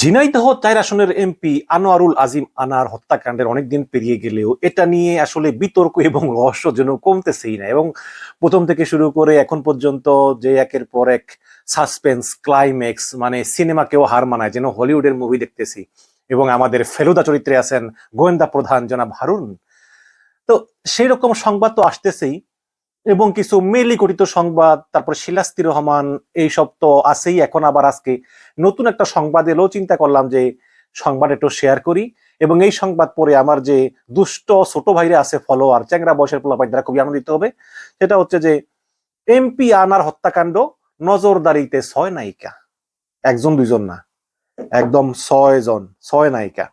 ঝিনাইদহ চার আসনের এমপি আনোয়ারুল আজিম আনার হত্যাকাণ্ডের অনেকদিন পেরিয়ে গেলেও এটা নিয়ে আসলে বিতর্ক এবং রহস্য যেন কমতেছেই না। এবং প্রথম থেকে শুরু করে এখন পর্যন্ত যে একের পর এক সাসপেন্স, ক্লাইম্যাক্স মানে সিনেমাকেও হার মানায়, যেন হলিউডের মুভি দেখতেছি। এবং আমাদের ফেলুদা চরিত্রে আছেন গোয়েন্দা প্রধান জনাব হারুন। তো সেই রকম সংবাদ তো আসতেছেই এবং কিছু মেলি গঠিত সংবাদ, তারপর শিলাস্তি রহমান, এইসব তো আছেই এখন আবার আজকে। নতুন একটা সংবাদ এলো চিন্তা করলাম যে সংবাদ একটু শেয়ার করি এবং এই সংবাদ পড়ে আমার যে দুষ্ট ছোট ভাইরা আছে ফলোয়ার চ্যাংরা বয়সের পোলাপাই যারা খুবই আনন্দিত হবে। সেটা হচ্ছে যে এমপি আনার হত্যাকাণ্ড নজরদারিতে ছয় নায়িকা। একজন, দুইজন না, একদম ছয় জন, ছয় নায়িকা।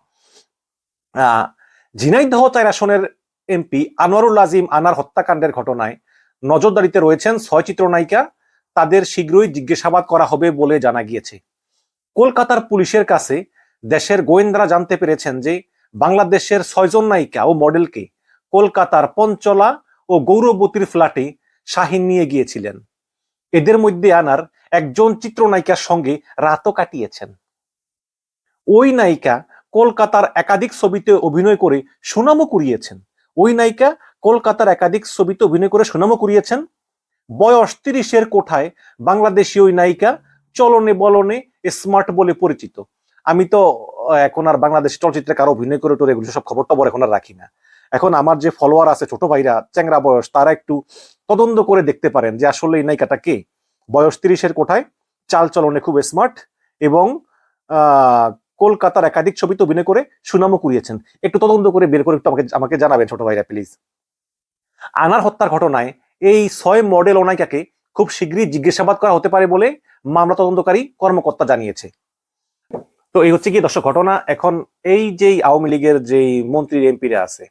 আহ ঝিনাইদহ চার আসনের এমপি আনোয়ারুল আজিম আনার হত্যাকাণ্ডের ঘটনায় নজরদারিতে রয়েছেন ছয় চিত্রনায়িকা। তাদের শীঘ্রই জিজ্ঞাসাবাদ করা হবে বলে জানা গিয়েছে। কলকাতার পুলিশের কাছে দেশের গোয়েন্দারা জানতে পেরেছেন যে বাংলাদেশের ছয়জন নায়িকা ও মডেলকে কলকাতার পঞ্চলা ও গৌরবতীর ফ্ল্যাটে শাহিন নিয়ে গিয়েছিলেন। এদের মধ্যে আনার একজন চিত্রনায়িকার সঙ্গে রাতও কাটিয়েছেন। ওই নায়িকা কলকাতার একাধিক ছবিতে অভিনয় করে সুনামও কুড়িয়েছেন। ওই নায়িকা কলকাতার একাধিক ছবিতে অভিনয় করে সুনামও কুড়িয়েছেন। বয়স তিরিশের কোঠায় বাংলাদেশি ওই নায়িকা চলনে বলনে স্মার্ট বলে পরিচিত। আমি তো এখন আর বাংলাদেশ চলচ্চিত্রে কারও অভিনয় করে টোরে এগুলো সব খবর টবর এখন আর রাখি না। এখন আমার যে ফলোয়ার আছে, ছোট ভাইরা, চ্যাংরা বয়স, তারা একটু তদন্ত করে দেখতে পারেন যে আসলে এই নায়িকাটা কে। বয়স তিরিশের কোঠায় চাল চলনে খুব স্মার্ট এবং কলকাতার একাধিক ছবিতে অভিনয় করে সুনামও কুড়িয়েছেন। একটু তদন্ত করে বের করে একটু আমাকে আমাকে জানাবেন ছোট ভাইরা প্লিজ আনার হত্যার ঘটনায় এই ছয় মডেল অনায়িকাকে খুব শীঘ্রই জিজ্ঞাসাবাদ করা হতে পারে বলে মামলা তদন্তকারী কর্মকর্তা জানিয়েছে। তো এই হচ্ছে কি দর্শক ঘটনা, এখন এই যে আওয়ামী লীগের যে মন্ত্রী, এমপিরা আছে,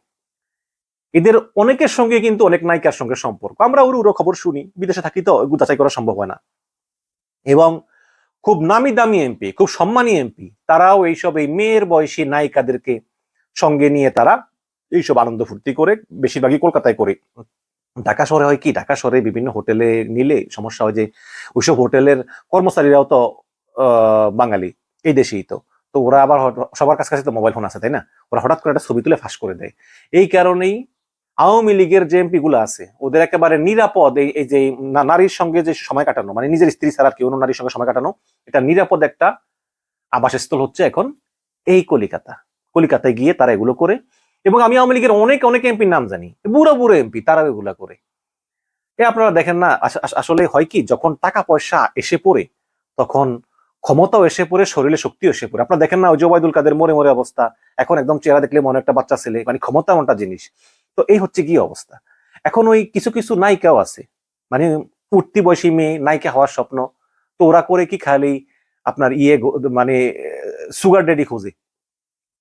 এদের অনেকের সঙ্গে কিন্তু অনেক নায়িকার সঙ্গে সম্পর্ক। আমরা উড়ো উড়ো খবর শুনি, বিদেশে থাকি তো এগুলো যাচাই করা সম্ভব হয় না। এবং খুব নামি দামি এমপি, খুব সম্মানী এমপি, তারাও এইসব এই মেয়ের বয়সী নায়িকাদেরকে সঙ্গে নিয়ে তারা এইসব আনন্দ ফুর্তি করে বেশিরভাগই কলকাতায় করে। ঢাকা শহরে হয় কি? ঢাকা শহরে বিভিন্ন হোটেলে নিলে সমস্যা হয় যে ওইসব হোটেলের কর্মচারীরাও তো বাঙালি, এই দেশেই তো। তো ওরা আবার সবার কাছ কাছে তো মোবাইল ফোন আছে, তাই না? ওরা হঠাৎ করে একটা ছবি তুলে ফাঁস করে দেয়। এই কারণেই আওয়ামী লীগের যে এমপি গুলো আছে, ওদের একেবারে নিরাপদ এই যে নারীর সঙ্গে যে সময় কাটানো মানে নিজের স্ত্রী ছাড়া কেউ অন্য নারীর সঙ্গে সময় কাটানো, এটা নিরাপদ একটা আবাসস্থল হচ্ছে এখন এই কলিকাতা। কলিকাতায় গিয়ে তারা এগুলো করে এবং আমি আওয়ামী লীগের অনেক অনেক এমপির নাম জানি। বুড়ো বুড়ো এমপি তারা এগুলা করে। এ আপনারা দেখেন না, আস- আস- আসলে হয় কি, যখন টাকা পয়সা এসে পড়ে, তখন ক্ষমতাও এসে পড়ে, শরীরে শক্তিও এসে পড়ে। আপনারা দেখেন না, ওই জোবাইদুল কাদের মরে মরে অবস্থা। এখন একদম চেহারা দেখলে মনে একটা বাচ্চা ছেলে মানে ক্ষমতা এমনটা জিনিস। তো এই হচ্ছে কি অবস্থা? এখন ওই কিছু কিছু নায়িকাও আছে। মানে উঠতি বয়সী মেয়ে, নায়িকা হওয়ার স্বপ্ন। তো ওরা করে কি খালি আপনার ইয়ে মানে সুগার ডেডি খোঁজে।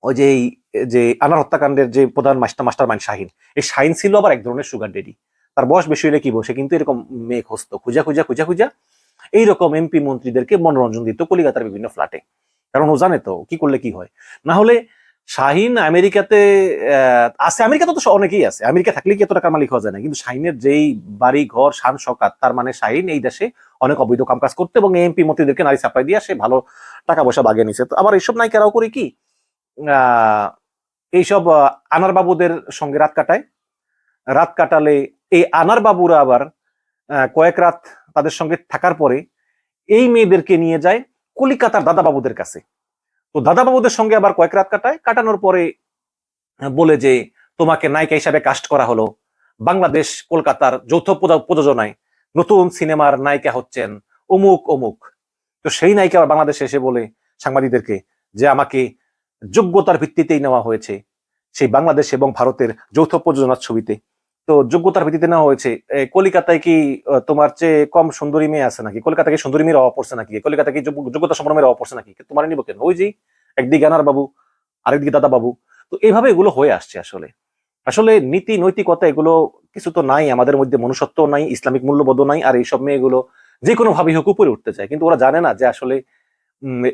ওই যে এই যে আনার হত্যাকাণ্ডের যে প্রধান মাস্টার মাস্টার মাইন্ড শাহিন এই শাহিন ছিল আবার এক ধরনের সুগার ডেডি তার বয়স বেশি হলে কি বসে কিন্তু এরকম মেয়ে খুঁজতো। খুঁজা খুঁজা খুঁজা খুঁজা এইরকম এমপি মন্ত্রীদেরকে মনোরঞ্জন দিত কলিকাতার বিভিন্ন ফ্ল্যাটে কারণ ও জানে তো কি করলে কি হয়। না হলে শাহিন আমেরিকাতে আছে। আমেরিকাতে তো অনেকেই আছে। আমেরিকা থাকলে কি এত টাকার মালিক হওয়া যায় না। কিন্তু শাহিনের যেই বাড়ি ঘর শান সকাত তার মানে শাহিন এই দেশে অনেক অবৈধ কাম কাজ করতে এবং এমপি মন্ত্রীদেরকে নারী সাপ্লাই দিয়ে সে ভালো টাকা পয়সা বাগিয়ে নিছে। তো আবার এইসব নায়িকারাও করে কি আহ, এইসব আহ, আনার বাবুদের সঙ্গে রাত কাটায়। রাত কাটালে এই আনার বাবুরা আবার কয়েক রাত তাদের সঙ্গে থাকার পরে এই মেয়েদেরকে নিয়ে যায় কলিকাতার দাদা বাবুদের কাছে। তো দাদা বাবুদের সঙ্গে আবার কয়েক রাত কাটায়। কাটানোর পরে বলে যে তোমাকে নায়িকা হিসাবে কাস্ট করা হলো। বাংলাদেশ কলকাতার যৌথ প্রযোজ- প্রযোজনায় নতুন সিনেমার নায়িকা হচ্ছেন অমুক অমুক। তো সেই নায়িকা আবার বাংলাদেশে এসে বলে সাংবাদিকদেরকে যে আমাকে যোগ্যতার ভিত্তিতেই নেওয়া হয়েছে সেই বাংলাদেশ এবং ভারতের যৌথ প্রযোজনার ছবিতে। তো যোগ্যতার ভিত্তিতে নেওয়া হয়েছে। কলিকাতায় কি তোমার চেয়ে কম সুন্দরী মেয়ে আছে নাকি? কলকাতায় কি সুন্দরী মেয়ের অভাব পড়ছে নাকি? কলকাতায় কি যোগ্যতা সম্পন্ন মেয়ের অভাব পড়ছে নাকি? তোমার নিব কেন? ওই যে একদিকে আনার বাবু, আরেকদিকে দাদা বাবু তো এইভাবে এগুলো হয়ে আসছে আসলে। আসলে নীতি, নৈতিকতা এগুলো কিছু তো নাই, আমাদের মধ্যে মনুষ্যত্ব নাই, ইসলামিক মূল্যবোধ নাই, আর এইসব মেয়েগুলো যে কোনো ভাবে হোক উপরে উঠতে চায়। কিন্তু ওরা জানে না যে আসলে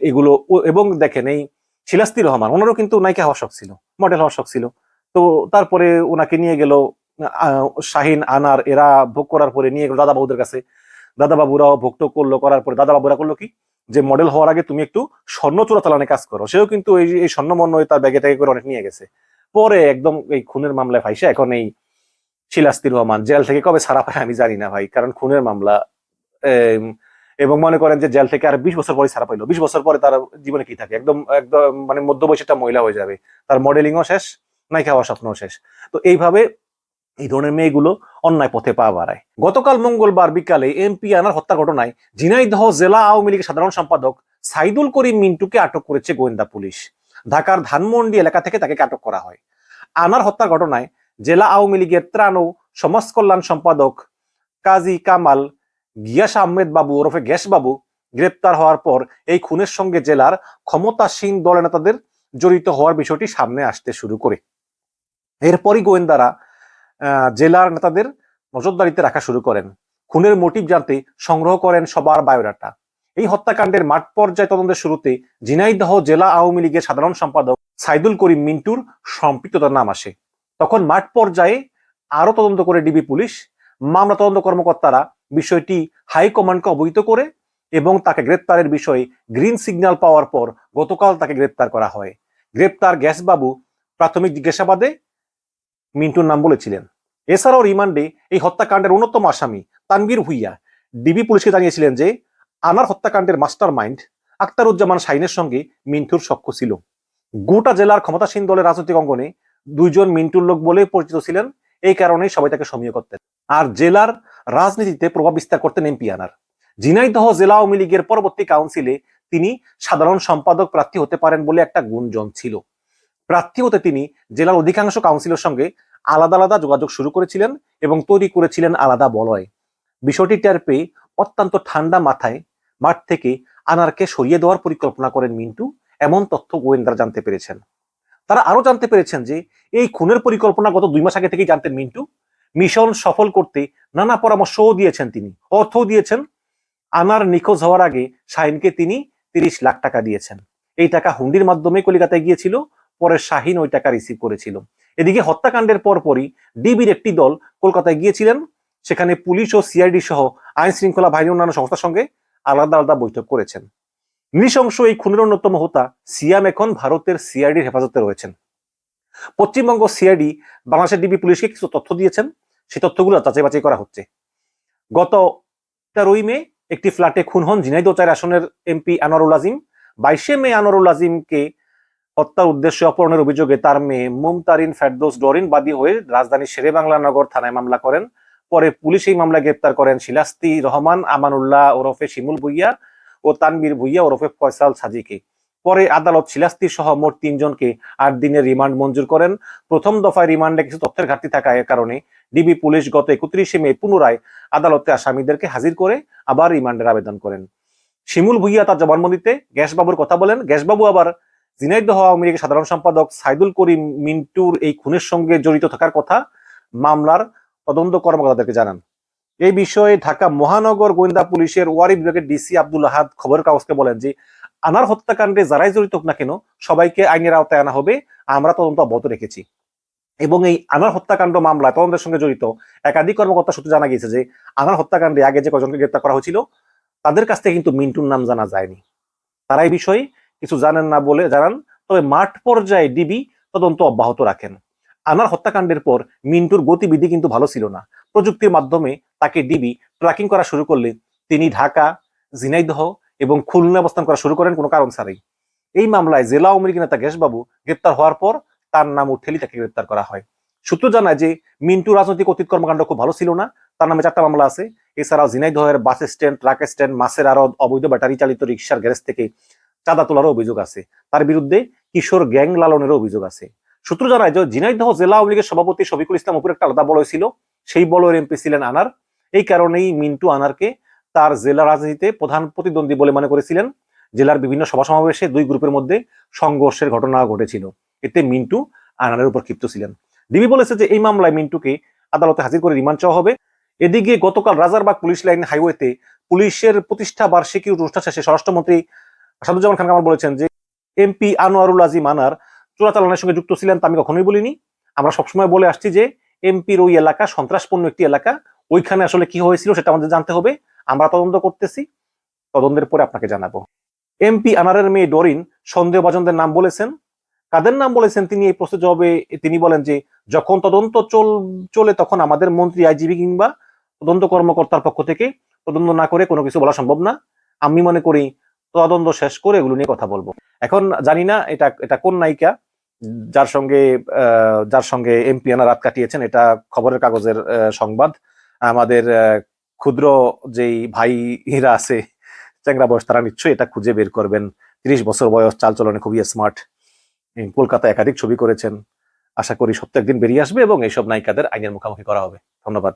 এগুলো এবং দেখেন এই শিলাস্তি রহমান, ওনারও কিন্তু নায়িকা হওয়ার শখ ছিল মডেল হওয়ার শখ ছিল। তো তারপরে ওনাকে নিয়ে গেল শাহিন, আনার, এরা ভোগ করার পরে নিয়ে গেল দাদা বাবুদের কাছে। দাদা বাবুরাও ভোগ করল, করার পরে দাদা বাবুরা করল কি? যে মডেল হওয়ার আগে তুমি একটু স্বর্ণ চোরাচালানে কাজ করো। সেও কিন্তু এই এই স্বর্ণ মন্য তার ব্যাগে ট্যাগে করে অনেক নিয়ে গেছে। পরে একদম এই খুনের মামলায় ফাইসে এখন এই শিলাস্তি রহমান। জেল থেকে কবে ছাড়া পায় আমি জানি না ভাই, কারণ খুনের মামলা এবং মনে করেন যে জেল থেকে আর বিশ বছর পরে ছাড়া পাইলো। বিশ বছর পরে তার জীবনে কি থাকে? একদম একদম মানে মধ্য বয়সী একটা মহিলা হয়ে যাবে। তার মডেলিংও শেষ নায়িকা হওয়ার স্বপ্নও শেষ। তো এইভাবে এই ধরনের মেয়েগুলো অন্যায় পথে পা বাড়ায়। গতকাল মঙ্গলবার বিকালে এমপি আনার হত্যা ঘটনায় ঝিনাইদহ জেলা আওয়ামী লীগের সাধারণ সম্পাদক সাইদুল করিম মিন্টুকে আটক করেছে গোয়েন্দা পুলিশ। ঢাকার ধানমন্ডি এলাকা থেকে তাকে আটক করা হয়। আনার হত্যার ঘটনায় জেলা আওয়ামী লীগের ত্রাণ ও সমাজ কল্যাণ সম্পাদক কাজী কামাল গিয়াস আহমেদ বাবু ওরফে গ্যাস বাবু গ্রেপ্তার হওয়ার পর এই খুনের সঙ্গে জেলার ক্ষমতাসীন দলের নেতাদের জড়িত হওয়ার বিষয়টি সামনে আসতে শুরু করে। এরপরই গোয়েন্দারা জেলার নেতাদের নজরদারিতে রাখা শুরু করেন। খুনের মোটিভ জানতে সংগ্রহ করেন সবার বায়োডাটা। এই হত্যাকাণ্ডের মাঠ পর্যায়ে তদন্তের শুরুতে ঝিনাইদহ জেলা আওয়ামী লীগের সাধারণ সম্পাদক সাইদুল করিম মিন্টুর সম্পৃক্ততার নাম আসে। তখন মাঠ পর্যায়ে আরও তদন্ত করে ডিবি পুলিশ, মামলা তদন্ত কর্মকর্তারা বিষয়টি হাইকমান্ডকে অবহিত করে এবং তাকে গ্রেপ্তারের বিষয়ে গ্রিন সিগন্যাল পাওয়ার পর গতকাল তাকে গ্রেপ্তার করা হয়। গ্রেপ্তার গ্যাসবাবু প্রাথমিক জিজ্ঞাসাবাদে মিন্টুর নাম বলেছিলেন। এছাড়াও রিমান্ডে এই হত্যাকাণ্ডের অন্যতম আসামি তানভীর ভুইয়া, ডিবি পুলিশকে জানিয়েছিলেন যে, আনার হত্যাকাণ্ডের মাস্টার মাইন্ড আক্তারুজ্জামান শাহিনের সঙ্গে মিন্টুর সখ্য ছিল। গোটা জেলার ক্ষমতাসীন দলের রাজনৈতিক অঙ্গনে দুইজন মিন্টুর লোক বলে পরিচিত ছিলেন। এই কারণে সবাই তাকে সমীহ করতেন। আর জেলার রাজনীতিতে প্রভাব বিস্তার করতেন এমপি আনার। ঝিনাইদহ জেলা আওয়ামী লীগের পরবর্তী কাউন্সিলে তিনি সাধারণ সম্পাদক প্রার্থী হতে পারেন বলে একটা গুঞ্জন ছিল। প্রার্থী হতে তিনি জেলার অধিকাংশ কাউন্সিলের সঙ্গে আলাদা আলাদা যোগাযোগ শুরু করেছিলেন এবং তৈরি করেছিলেন আলাদা বলয়। বিষয়টি টের পেয়ে অত্যন্ত ঠান্ডা মাথায় মাঠ থেকে আনারকে সরিয়ে দেওয়ার পরিকল্পনা করেন মিন্টু। এমন তথ্য গোয়েন্দারা জানতে পেরেছেন। তারা আরও জানতে পেরেছেন যে এই খুনের পরিকল্পনা গত দুই মাস আগে থেকেই জানতেন মিন্টু। মিশন সফল করতে নানা পরামর্শও দিয়েছেন তিনি। অর্থও দিয়েছেন। আনার নিখোঁজ হওয়ার আগে শাহিনকে তিনি তিরিশ লাখ টাকা দিয়েছেন। এই টাকা হুন্ডির মাধ্যমে কলিকাতায় গিয়েছিল, পরে শাহিন ওই টাকা রিসিভ করেছিল। এদিকে হত্যাকাণ্ডের পরপরই ডিবির একটি দল কলকাতায় গিয়েছিলেন, সেখানে পুলিশ ও সিআইডি সহ আইন শৃঙ্খলা বাহিনীর অন্যান্য সংস্থার সঙ্গে আলাদা আলাদা বৈঠক করেছেন। নৃশংস এই খুনের অন্যতম হোতা সিয়াম এখন ভারতের সিআইডির হেফাজতে রয়েছেন। পশ্চিমবঙ্গ সিআইডি, বাংলাদেশের ডিবি পুলিশকে কিছু তথ্য দিয়েছেন। সেই তথ্যগুলো যাচাই বাছাই করা হচ্ছে। গত তেরোই মে একটি ফ্ল্যাটে খুন হন ঝিনাইদহ চার আসনের এমপি আনোয়ারুল আজিম। বাইশে মে আনোয়ারুল আজিমকে হত্যার উদ্দেশ্যে অপহরণের অভিযোগে তার মেয়ে মুমতারিন ফেরদৌস ডরিন বাদী হয়ে রাজধানীর শেরে বাংলা নগর থানায় মামলা করেন। পরে পুলিশ এই মামলায় গ্রেপ্তার করেন শিলাস্তি রহমান, আমানুল্লাহ ওরফে শিমুল ভুইয়া ও তানবীর ভুইয়া ওরফে ফয়সাল সাজিকে। পরে আদালত শিলাস্তি সহ মোট তিনজনকে আট দিনের রিমান্ড মঞ্জুর করেন। প্রথম দফায় রিমান্ডে কিছু তথ্যের ঘাটতি থাকার কারণে ডিবি পুলিশ গত একত্রিশে মে পুনরায় আদালতে আসামিদেরকে হাজির করে আবার রিমান্ডের আবেদন করেন। শিমুল ভুইয়া তার জবানবন্দিতে গ্যাসবাবুর কথা বলেন। গ্যাসবাবু আবার ঝিনাইদহ আওয়ামী লীগের সাধারণ সম্পাদক সাইদুল করিম মিন্টুর এই খুনের সঙ্গে জড়িত থাকার কথা মামলার তদন্ত কর্মকর্তাদেরকে জানান। এই বিষয়ে ঢাকা মহানগর গোয়েন্দা পুলিশের ওয়ারি বিভাগের ডিসি আব্দুল আহাদ খবরের কাগজকে বলেন যে আনার হত্যাকাণ্ডে যারাই জড়িত হোক না কেন, সবাইকে আইনের আওতায় আনা হবে আমরা তদন্ত অব্যাহত রেখেছি। এবং এই আনার হত্যাকাণ্ড মামলায় তদন্তের সঙ্গে জড়িত একাধিক কর্মকর্তা সূত্রে জানা গিয়েছে যে, আনার হত্যাকাণ্ডে আগে যে কজনকে গ্রেপ্তার করা হয়েছিল, তাদের কাছ থেকে কিন্তু মিন্টুর নাম জানা যায়নি। তারা এই বিষয়ে কিছু জানেন না বলে জানান, তবে মাঠ পর্যায়ে ডিবি তদন্ত অব্যাহত রাখেন। আনার হত্যাকাণ্ডের পর মিন্টুর গতিবিধি কিন্তু ভালো ছিল না। প্রযুক্তির মাধ্যমে তাকে ডিবি ট্র্যাকিং করা শুরু করলে তিনি ঢাকা, ঝিনাইদহ এবং খুলনা অবস্থান করা শুরু করেন কোনো কারণ ছাড়াই। এই মামলায় জেলা আওয়ামী লীগ নেতা গ্যাসবাবু গ্রেপ্তার হওয়ার পর তার নাম উঠেলি তাকে গ্রেপ্তার করা হয়। সূত্র জানায় যে মিন্টু রাজনৈতিক অতীত কর্মকাণ্ড খুব ভালো ছিল না, তার নামে চারটা মামলা আছে। এছাড়াও ঝিনাইদহের বাস স্ট্যান্ড, ট্রাক স্ট্যান্ড মাসের আরও অবৈধ ব্যাটারি চালিত রিক্সার গ্যারেজ থেকে চাঁদা তোলারও অভিযোগ আছে। তার বিরুদ্ধে কিশোর গ্যাং লালনেরও অভিযোগ আছে। সূত্র জানায় যে ঝিনাইদহ জেলা আওয়ামী লীগের সভাপতি শফিকুল ইসলাম উপর একটা আলাদা বলয় ছিল, সেই বলয়ের এমপি ছিলেন আনার। এই কারণেই মিন্টু আনারকে তার জেলা রাজনীতিতে প্রধান প্রতিদ্বন্দ্বী বলে মনে করেছিলেন। জেলার বিভিন্ন সভা সমাবেশে দুই গ্রুপের মধ্যে সংঘর্ষের ঘটনা ঘটেছিল। এতে মিন্টু আনারের উপর ক্ষিপ্ত ছিলেন। ডিবি বলেছে যে, এই মামলায় মিন্টুকে আদালতে হাজির করে রিমান্ড চাওয়া হবে। এদিকে গতকাল রাজারবাগ পুলিশ লাইন হাইওয়েতে পুলিশের প্রতিষ্ঠা বার্ষিকী অনুষ্ঠান শেষে স্বরাষ্ট্রমন্ত্রী আসাদুজ্জামান খান কামাল বলেছেন যে, এমপি আনোয়ারুল আজিম আনার চোরাচালানের সঙ্গে যুক্ত ছিলেন তা আমি কখনোই বলিনি। আমরা সবসময় বলে আসছি যে, এমপির ওই এলাকা সন্ত্রাসপূর্ণ একটি এলাকা। ওইখানে আসলে কি হয়েছিল সেটা আমাদের জানতে হবে। আমরা তদন্ত করতেছি, তদন্তের পরে আপনাকে জানাব। এমপি আনারের মেয়ে ডরিন সন্দেহভাজনদের নাম বলেছেন। কাদের নাম বলেছেন তিনি? এই প্রশ্নের জবাবে তিনি বলেন যে, যখন তদন্ত চল, চলে তখন আমাদের মন্ত্রী আইজিবি কিংবা তদন্ত কর্মকর্তার পক্ষ থেকে তদন্ত না করে কোনো কিছু বলা সম্ভব না। আমি মনে করি তদন্ত শেষ করে এগুলো নিয়ে কথা বলব। এখন জানি না এটা এটা কোন নায়িকা, যার সঙ্গে যার সঙ্গে এমপি আনা রাত কাটিয়েছেন, এটা খবরের কাগজের সংবাদ। আমাদের ক্ষুদ্র যেই ভাইরা আছে, চ্যাংরা বয়স, তারা নিশ্চয়ই এটা খুঁজে বের করবেন। তিরিশ বছর বয়স, চালচলনে খুবই স্মার্ট কলকাতায় একাধিক ছবি করেছেন। আশা করি সত্য একদিন বেরিয়ে আসবে এবং এইসব নায়িকাদের আইনের মুখোমুখি করা হবে। ধন্যবাদ।